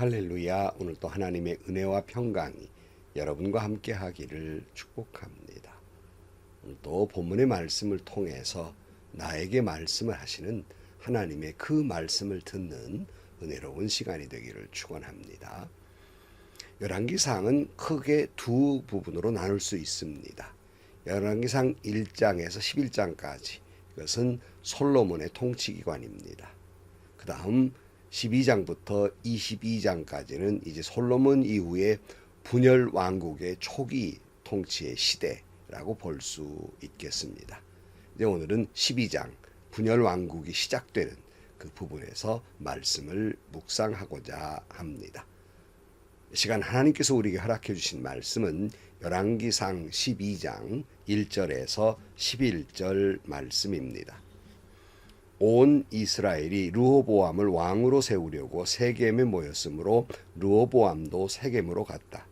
할렐루야. 오늘도 하나님의 은혜와 평강이 여러분과 함께 하기를 축복합니다. 오늘도 본문의 말씀을 통해서 나에게 말씀을 하시는 하나님의 그 말씀을 듣는 은혜로운 시간이 되기를 축원합니다. 열왕기상은 크게 두 부분으로 나눌 수 있습니다. 열왕기상 1장에서 11장까지 이것은 솔로몬의 통치 기관입니다. 그 다음 12장부터 22장까지는 이제 솔로몬 이후에 분열 왕국의 초기 통치의 시대라고 볼 수 있겠습니다. 이제 오늘은 12장 분열 왕국이 시작되는 그 부분에서 말씀을 묵상하고자 합니다. 시간 하나님께서 우리에게 허락해 주신 말씀은 열왕기상 12장 1절에서 11절 말씀입니다. 온 이스라엘이 르호보암을 왕으로 세우려고 세겜에 모였으므로 르호보암도 세겜으로 갔다.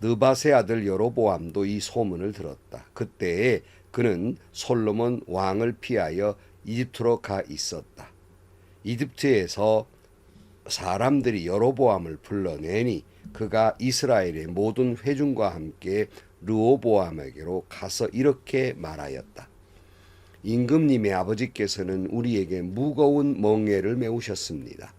느바세 아들 여로보암도 이 소문을 들었다. 그때에 그는 솔로몬 왕을 피하여 이집트로 가 있었다. 이집트에서 사람들이 여로보암을 불러내니 그가 이스라엘의 모든 회중과 함께 르호보암에게로 가서 이렇게 말하였다. 임금님의 아버지께서는 우리에게 무거운 멍에를 메우셨습니다.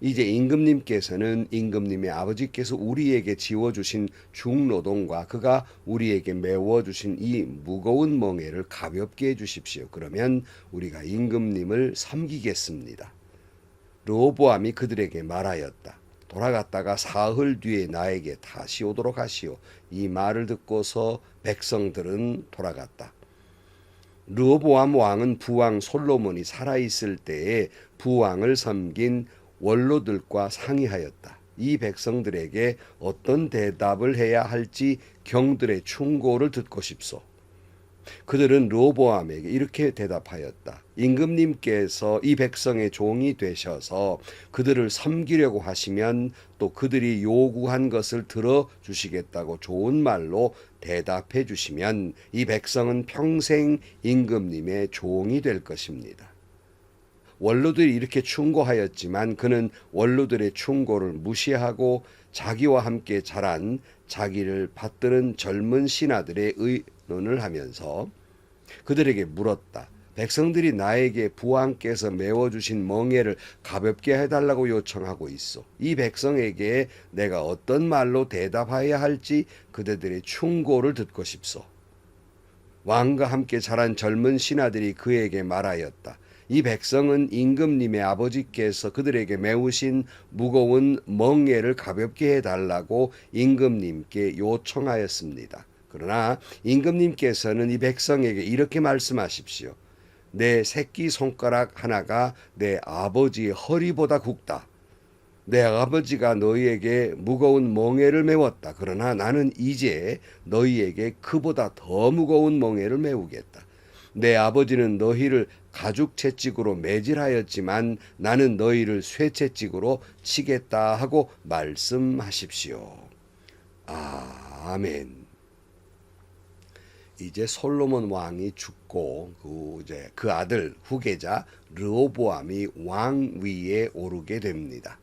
이제 임금님께서는 임금님의 아버지께서 우리에게 지워주신 중노동과 그가 우리에게 메워주신 이 무거운 멍에를 가볍게 해주십시오. 그러면 우리가 임금님을 섬기겠습니다. 르호보암이 그들에게 말하였다. 돌아갔다가 사흘 뒤에 나에게 다시 오도록 하시오. 이 말을 듣고서 백성들은 돌아갔다. 르호보암 왕은 부왕 솔로몬이 살아 있을 때에 부왕을 섬긴 원로들과 상의하였다. 이 백성들에게 어떤 대답을 해야 할지 경들의 충고를 듣고 싶소. 그들은 르호보암에게 이렇게 대답하였다. 임금님께서 이 백성의 종이 되셔서 그들을 섬기려고 하시면 또 그들이 요구한 것을 들어 주시겠다고 좋은 말로 대답해 주시면 이 백성은 평생 임금님의 종이 될 것입니다. 원로들이 이렇게 충고하였지만 그는 원로들의 충고를 무시하고 자기와 함께 자란 자기를 받드는 젊은 신하들의 의 논을 하면서 그들에게 물었다. 백성들이 나에게 부왕께서 메워주신 멍에를 가볍게 해달라고 요청하고 있어. 이 백성에게 내가 어떤 말로 대답해야 할지 그대들의 충고를 듣고 싶소. 왕과 함께 자란 젊은 신하들이 그에게 말하였다. 이 백성은 임금님의 아버지께서 그들에게 메우신 무거운 멍에를 가볍게 해달라고 임금님께 요청하였습니다. 그러나 임금님께서는 이 백성에게 이렇게 말씀하십시오. 내 새끼 손가락 하나가 내 아버지의 허리보다 굵다. 내 아버지가 너희에게 무거운 멍에를 메웠다. 그러나 나는 이제 너희에게 그보다 더 무거운 멍에를 메우겠다. 내 아버지는 너희를 가죽 채찍으로 매질하였지만 나는 너희를 쇠 채찍으로 치겠다 하고 말씀하십시오. 아멘. 이제 솔로몬 왕이 죽고 그 이제 그 아들 후계자 르호보암이 왕 위에 오르게 됩니다.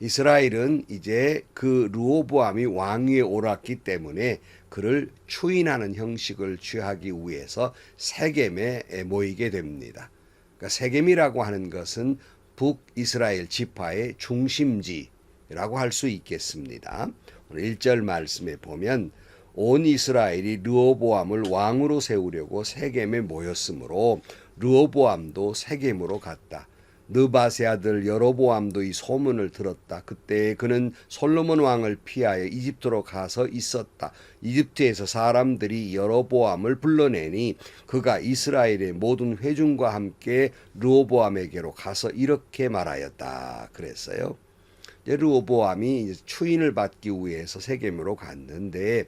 이스라엘은 이제 그 르호보암이 왕 위에 오랐기 때문에 그를 추인하는 형식을 취하기 위해서 세겜에 모이게 됩니다. 그러니까 세겜이라고 하는 것은 북이스라엘 지파의 중심지라고 할 수 있겠습니다. 오늘 1절 말씀에 보면 온 이스라엘이 르호보암을 왕으로 세우려고 세겜에 모였으므로 르호보암도 세겜으로 갔다. 느바세 아들 여로보암도 이 소문을 들었다. 그때 그는 솔로몬 왕을 피하여 이집트로 가서 있었다. 이집트에서 사람들이 여로보암을 불러내니 그가 이스라엘의 모든 회중과 함께 르호보암에게로 가서 이렇게 말하였다. 그랬어요. 르호보암이 추인을 받기 위해서 세겜으로 갔는데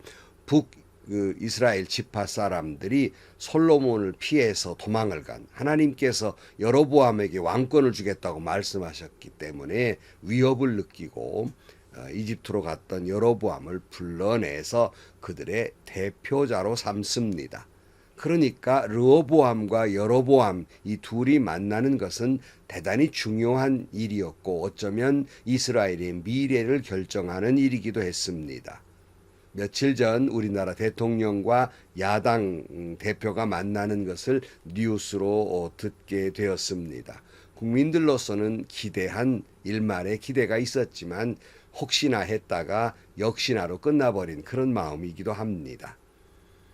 북 그 이스라엘 지파 사람들이 솔로몬을 피해서 도망을 간 하나님께서 여로보암에게 왕권을 주겠다고 말씀하셨기 때문에 위협을 느끼고 어, 이집트로 갔던 여로보암을 불러내서 그들의 대표자로 삼습니다. 그러니까 르호보암과 여로보암 이 둘이 만나는 것은 대단히 중요한 일이었고 어쩌면 이스라엘의 미래를 결정하는 일이기도 했습니다. 며칠 전 우리나라 대통령과 야당 음, 대표가 만나는 것을 뉴스로 어, 듣게 되었습니다. 국민들로서는 기대한 일말의 기대가 있었지만 혹시나 했다가 역시나로 끝나버린 그런 마음이기도 합니다.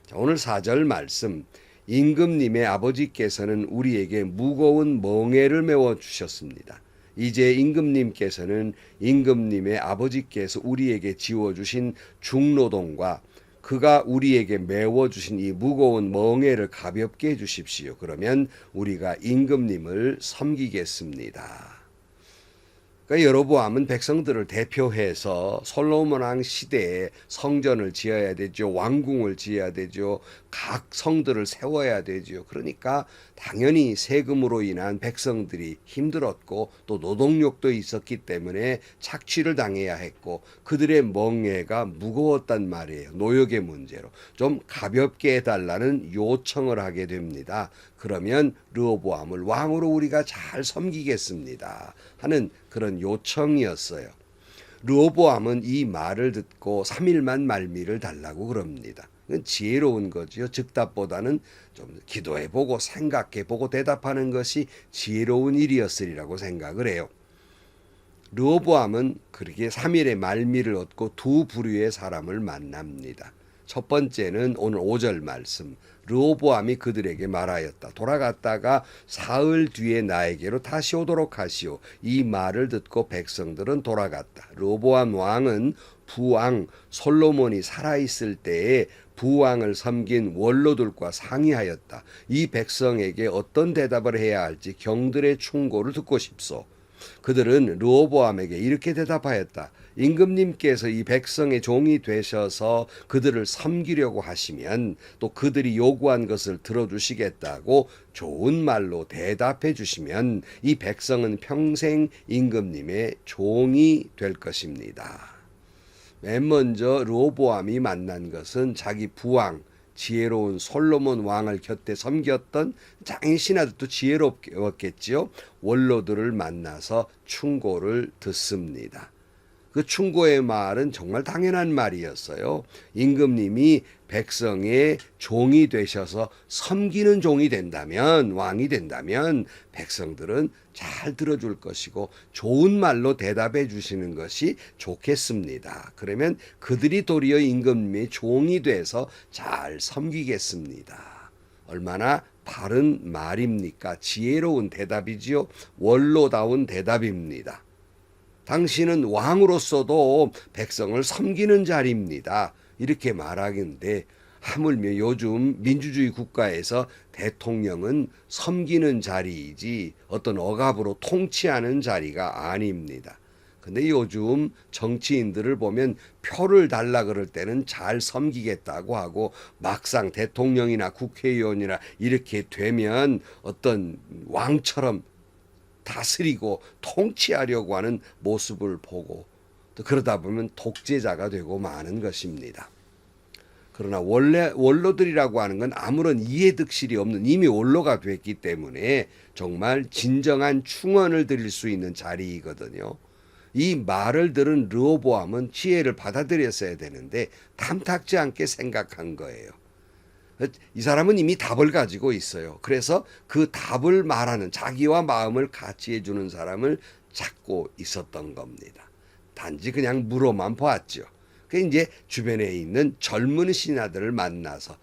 자, 오늘 4절 말씀 임금님의 아버지께서는 우리에게 무거운 멍에를 메워 주셨습니다. 이제 임금님께서는 임금님의 아버지께서 우리에게 지워주신 중노동과 그가 우리에게 메워주신 이 무거운 멍에를 가볍게 해주십시오. 그러면 우리가 임금님을 섬기겠습니다. 그러니까 여로보암은 백성들을 대표해서 솔로몬 왕 시대에 성전을 지어야 되죠. 왕궁을 지어야 되죠. 각 성들을 세워야 되죠. 그러니까 당연히 세금으로 인한 백성들이 힘들었고 또 노동력도 있었기 때문에 착취를 당해야 했고 그들의 멍에가 무거웠단 말이에요. 노역의 문제로 좀 가볍게 해달라는 요청을 하게 됩니다. 그러면 르호보암을 왕으로 우리가 잘 섬기겠습니다. 하는 그런 요청이었어요. 르호보암은 이 말을 듣고 3일만 말미를 달라고 그럽니다. 그건 지혜로운 거지요. 즉답보다는 좀 기도해보고 생각해보고 대답하는 것이 지혜로운 일이었으리라고 생각을 해요. 르호보암은 그렇게 3일의 말미를 얻고 두 부류의 사람을 만납니다. 첫 번째는 오늘 5절 말씀. 르호보암이 그들에게 말하였다. 돌아갔다가 사흘 뒤에 나에게로 다시 오도록 하시오. 이 말을 듣고 백성들은 돌아갔다. 르호보암 왕은 부왕 솔로몬이 살아있을 때에 부왕을 섬긴 원로들과 상의하였다. 이 백성에게 어떤 대답을 해야 할지 경들의 충고를 듣고 싶소. 그들은 르호보암에게 이렇게 대답하였다. 임금님께서 이 백성의 종이 되셔서 그들을 섬기려고 하시면 또 그들이 요구한 것을 들어주시겠다고 좋은 말로 대답해 주시면 이 백성은 평생 임금님의 종이 될 것입니다. 맨 먼저 르호보암이 만난 것은 자기 부왕 지혜로운 솔로몬 왕을 곁에 섬겼던 장인 신하들도 지혜롭겠지요. 원로들을 만나서 충고를 듣습니다. 그 충고의 말은 정말 당연한 말이었어요. 임금님이 백성의 종이 되셔서 섬기는 종이 된다면, 왕이 된다면, 백성들은 잘 들어줄 것이고, 좋은 말로 대답해 주시는 것이 좋겠습니다. 그러면 그들이 도리어 임금님의 종이 돼서 잘 섬기겠습니다. 얼마나 바른 말입니까? 지혜로운 대답이지요. 원로다운 대답입니다. 당신은 왕으로서도 백성을 섬기는 자리입니다. 이렇게 말하겠는데 하물며 요즘 민주주의 국가에서 대통령은 섬기는 자리이지 어떤 억압으로 통치하는 자리가 아닙니다. 근데 요즘 정치인들을 보면 표를 달라 그럴 때는 잘 섬기겠다고 하고 막상 대통령이나 국회의원이나 이렇게 되면 어떤 왕처럼 다스리고 통치하려고 하는 모습을 보고 또 그러다 보면 독재자가 되고 마는 것입니다. 그러나 원래 원로들이라고 하는 건 아무런 이해득실이 없는 이미 원로가 됐기 때문에 정말 진정한 충원을 드릴 수 있는 자리이거든요. 이 말을 들은 르호보암은 지혜를 받아들였어야 되는데 탐탁지 않게 생각한 거예요. 이 사람은 이미 답을 가지고 있어요. 그래서 그 답을 말하는 자기와 마음을 같이 해주는 사람을 찾고 있었던 겁니다. 단지 그냥 물어만 보았죠. 그 이제 주변에 있는 젊은 신하들을 만나서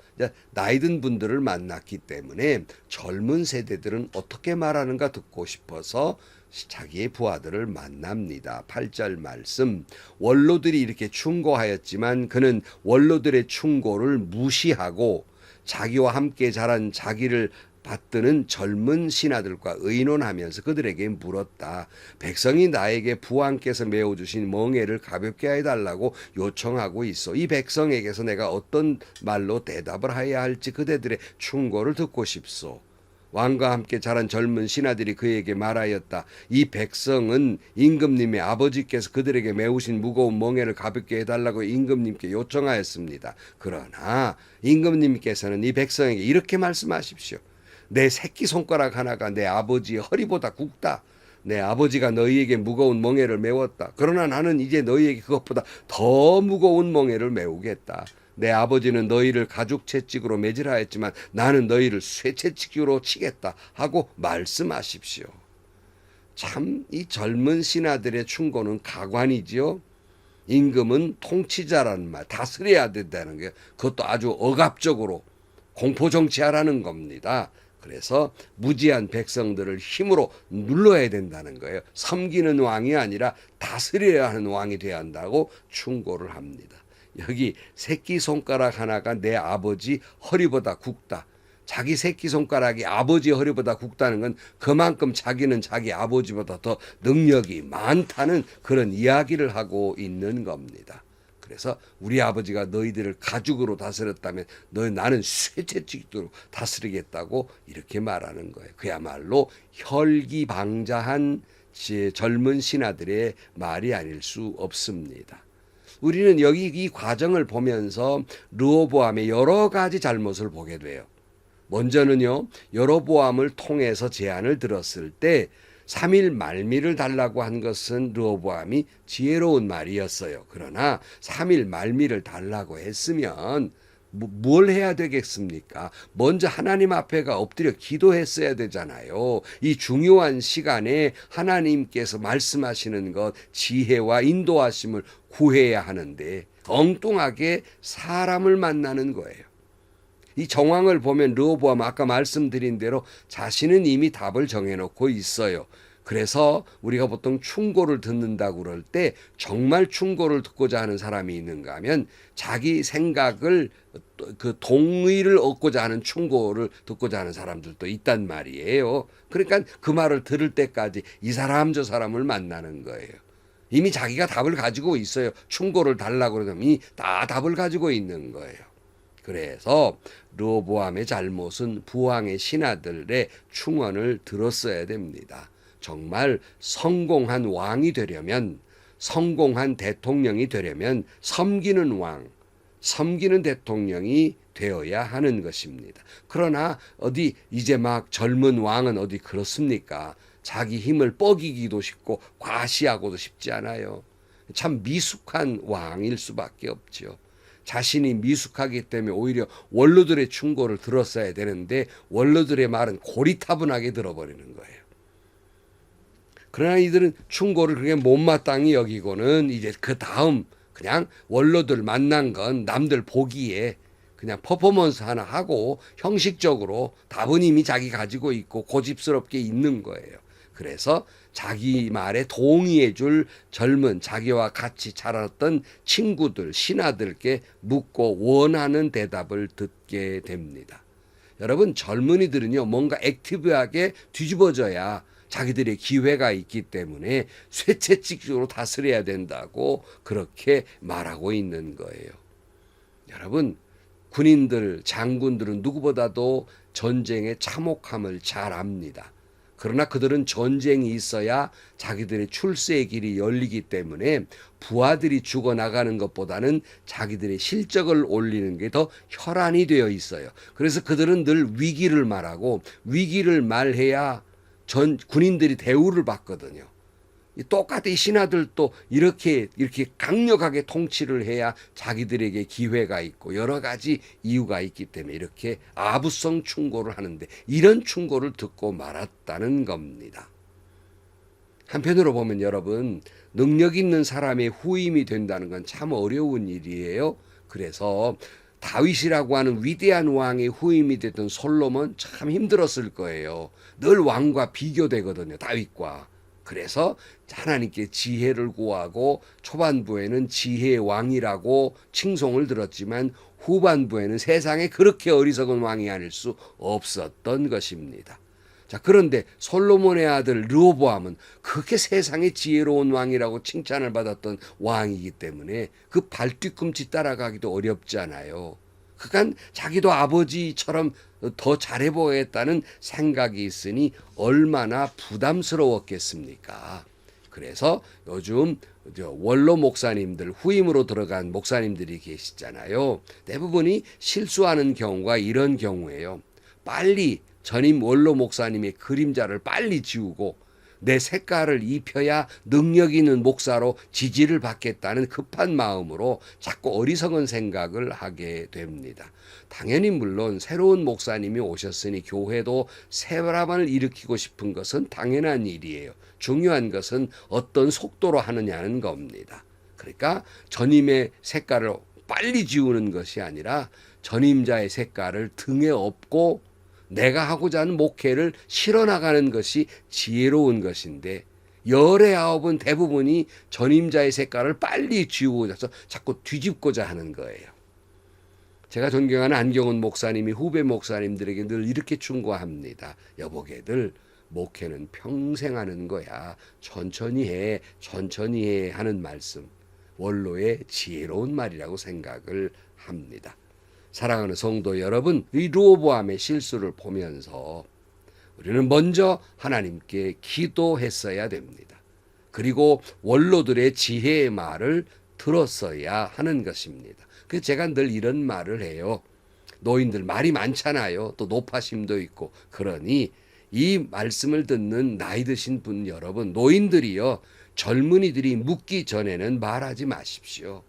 나이든 분들을 만났기 때문에 젊은 세대들은 어떻게 말하는가 듣고 싶어서 자기의 부하들을 만납니다. 8절 말씀. 원로들이 이렇게 충고하였지만 그는 원로들의 충고를 무시하고 자기와 함께 자란 자기를 받드는 젊은 신하들과 의논하면서 그들에게 물었다. 백성이 나에게 부왕께서 메워 주신 멍에를 가볍게 해달라고 요청하고 있어. 이 백성에게서 내가 어떤 말로 대답을 해야 할지 그대들의 충고를 듣고 싶소. 왕과 함께 자란 젊은 신하들이 그에게 말하였다. 이 백성은 임금님의 아버지께서 그들에게 메우신 무거운 멍에를 가볍게 해달라고 임금님께 요청하였습니다. 그러나 임금님께서는 이 백성에게 이렇게 말씀하십시오. 내 새끼 손가락 하나가 내 아버지의 허리보다 굵다. 내 아버지가 너희에게 무거운 멍에를 메웠다. 그러나 나는 이제 너희에게 그것보다 더 무거운 멍에를 메우겠다. 내 아버지는 너희를 가죽 채찍으로 매질하였지만 나는 너희를 쇠 채찍으로 치겠다 하고 말씀하십시오. 참 이 젊은 신하들의 충고는 가관이지요. 임금은 통치자라는 말, 다스려야 된다는 게 그것도 아주 억압적으로 공포 정치하라는 겁니다. 그래서 무지한 백성들을 힘으로 눌러야 된다는 거예요. 섬기는 왕이 아니라 다스려야 하는 왕이 돼야 한다고 충고를 합니다. 여기 새끼 손가락 하나가 내 아버지 허리보다 굵다. 자기 새끼 손가락이 아버지 허리보다 굵다는 건 그만큼 자기는 자기 아버지보다 더 능력이 많다는 그런 이야기를 하고 있는 겁니다. 그래서 우리 아버지가 너희들을 가죽으로 다스렸다면 너희 나는 쇠채찍으로 다스리겠다고 이렇게 말하는 거예요. 그야말로 혈기방자한 지- 젊은 신하들의 말이 아닐 수 없습니다. 우리는 여기 이 과정을 보면서 르호보암의 여러 가지 잘못을 보게 돼요. 먼저는요, 여로보암을 통해서 제안을 들었을 때 3일 말미를 달라고 한 것은 르호보암이 지혜로운 말이었어요. 그러나 3일 말미를 달라고 했으면 뭐- 뭘 해야 되겠습니까? 먼저 하나님 앞에가 엎드려 기도했어야 되잖아요. 이 중요한 시간에 하나님께서 말씀하시는 것, 지혜와 인도하심을 구해야 하는데 엉뚱하게 사람을 만나는 거예요. 이 정황을 보면 르호보암 아까 말씀드린 대로 자신은 이미 답을 정해놓고 있어요. 그래서 우리가 보통 충고를 듣는다고 그럴 때 정말 충고를 듣고자 하는 사람이 있는가 하면 자기 생각을 그 동의를 얻고자 하는 충고를 듣고자 하는 사람들도 있단 말이에요. 그러니까 그 말을 들을 때까지 이 사람 저 사람을 만나는 거예요. 이미 자기가 답을 가지고 있어요. 충고를 달라고 그러면 이미 다 답을 가지고 있는 거예요. 그래서 르호보암의 잘못은 부왕의 신하들의 충언을 들었어야 됩니다. 정말 성공한 왕이 되려면 성공한 대통령이 되려면 섬기는 왕, 섬기는 대통령이 되어야 하는 것입니다. 그러나 어디 이제 막 젊은 왕은 어디 그렇습니까? 자기 힘을 뻐기기도 쉽고 과시하고도 쉽지 않아요. 참 미숙한 왕일 수밖에 없지요. 자신이 미숙하기 때문에 오히려 원로들의 충고를 들었어야 되는데 원로들의 말은 고리타분하게 들어버리는 거예요. 그러나 이들은 충고를 그렇게 못마땅히 여기고는 이제 그 다음 그냥 원로들 만난 건 남들 보기에 그냥 퍼포먼스 하나 하고 형식적으로 답은 이미 자기 가지고 있고 고집스럽게 있는 거예요. 그래서 자기 말에 동의해 줄 젊은 자기와 같이 자랐던 친구들, 신하들께 묻고 원하는 대답을 듣게 됩니다. 여러분 젊은이들은요 뭔가 액티브하게 뒤집어져야 자기들의 기회가 있기 때문에 쇠채찍으로 다스려야 된다고 그렇게 말하고 있는 거예요. 여러분 군인들 장군들은 누구보다도 전쟁의 참혹함을 잘 압니다. 그러나 그들은 전쟁이 있어야 자기들의 출세의 길이 열리기 때문에 부하들이 죽어나가는 것보다는 자기들의 실적을 올리는 게 더 혈안이 되어 있어요. 그래서 그들은 늘 위기를 말하고 위기를 말해야 전 군인들이 대우를 받거든요. 이 똑같이 신하들도 이렇게 이렇게 강력하게 통치를 해야 자기들에게 기회가 있고 여러 가지 이유가 있기 때문에 이렇게 아부성 충고를 하는데 이런 충고를 듣고 말았다는 겁니다. 한편으로 보면 여러분 능력 있는 사람의 후임이 된다는 건 참 어려운 일이에요. 그래서 다윗이라고 하는 위대한 왕의 후임이 됐던 솔로몬 참 힘들었을 거예요. 늘 왕과 비교되거든요. 다윗과. 그래서 하나님께 지혜를 구하고 초반부에는 지혜의 왕이라고 칭송을 들었지만 후반부에는 세상에 그렇게 어리석은 왕이 아닐 수 없었던 것입니다. 자, 그런데 솔로몬의 아들 르호보암은 그렇게 세상에 지혜로운 왕이라고 칭찬을 받았던 왕이기 때문에 그 발뒤꿈치 따라가기도 어렵잖아요. 그간 자기도 아버지처럼 더 잘해 보겠다는 생각이 있으니 얼마나 부담스러웠겠습니까? 그래서 요즘 저 원로 목사님들 후임으로 들어간 목사님들이 계시잖아요. 대부분이 실수하는 경우가 이런 경우예요. 빨리 전임 원로 목사님의 그림자를 빨리 지우고 내 색깔을 입혀야 능력 있는 목사로 지지를 받겠다는 급한 마음으로 자꾸 어리석은 생각을 하게 됩니다. 당연히 물론 새로운 목사님이 오셨으니 교회도 새바람을 일으키고 싶은 것은 당연한 일이에요. 중요한 것은 어떤 속도로 하느냐는 겁니다. 그러니까 전임의 색깔을 빨리 지우는 것이 아니라 전임자의 색깔을 등에 업고 내가 하고자 하는 목회를 실어 나가는 것이 지혜로운 것인데 열의 아홉은 대부분이 전임자의 색깔을 빨리 지우고자 자꾸 뒤집고자 하는 거예요. 제가 존경하는 안경훈 목사님이 후배 목사님들에게 늘 이렇게 충고합니다. 여보게들 목회는 평생 하는 거야. 천천히 해, 천천히 해 하는 말씀. 원로의 지혜로운 말이라고 생각을 합니다. 사랑하는 성도 여러분, 이 로보암의 실수를 보면서 우리는 먼저 하나님께 기도했어야 됩니다. 그리고 원로들의 지혜의 말을 들었어야 하는 것입니다. 그래서 제가 늘 이런 말을 해요. 노인들 말이 많잖아요. 또 노파심도 있고. 그러니 이 말씀을 듣는 나이 드신 분 여러분, 노인들이요. 젊은이들이 묻기 전에는 말하지 마십시오.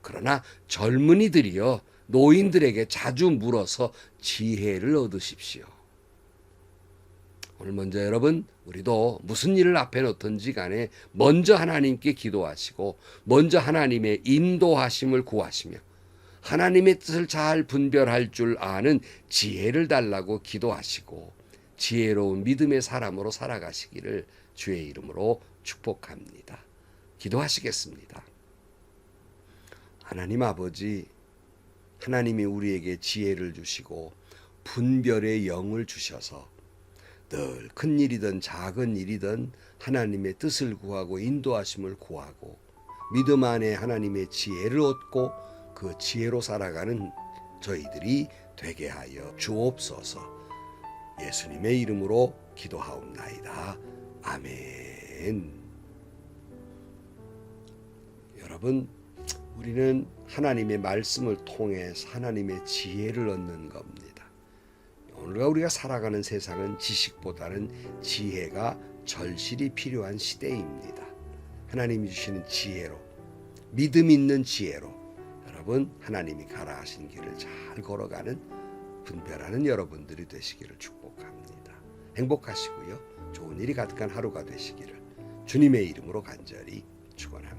그러나 젊은이들이요. 노인들에게 자주 물어서 지혜를 얻으십시오. 오늘 먼저 여러분 우리도 무슨 일을 앞에 놓든지 간에 먼저 하나님께 기도하시고 먼저 하나님의 인도하심을 구하시며 하나님의 뜻을 잘 분별할 줄 아는 지혜를 달라고 기도하시고 지혜로운 믿음의 사람으로 살아가시기를 주의 이름으로 축복합니다. 기도하시겠습니다. 하나님 아버지 하나님이 우리에게 지혜를 주시고 분별의 영을 주셔서 늘 큰 일이든 작은 일이든 하나님의 뜻을 구하고 인도하심을 구하고 믿음 안에 하나님의 지혜를 얻고 그 지혜로 살아가는 저희들이 되게 하여 주옵소서. 예수님의 이름으로 기도하옵나이다. 아멘. 여러분, 우리는 하나님의 말씀을 통해 하나님의 지혜를 얻는 겁니다. 오늘과 우리가 살아가는 세상은 지식보다는 지혜가 절실히 필요한 시대입니다. 하나님이 주시는 지혜로, 믿음 있는 지혜로 여러분 하나님이 가라 하신 길을 잘 걸어가는 분별하는 여러분들이 되시기를 축복합니다. 행복하시고요. 좋은 일이 가득한 하루가 되시기를 주님의 이름으로 간절히 축원합니다.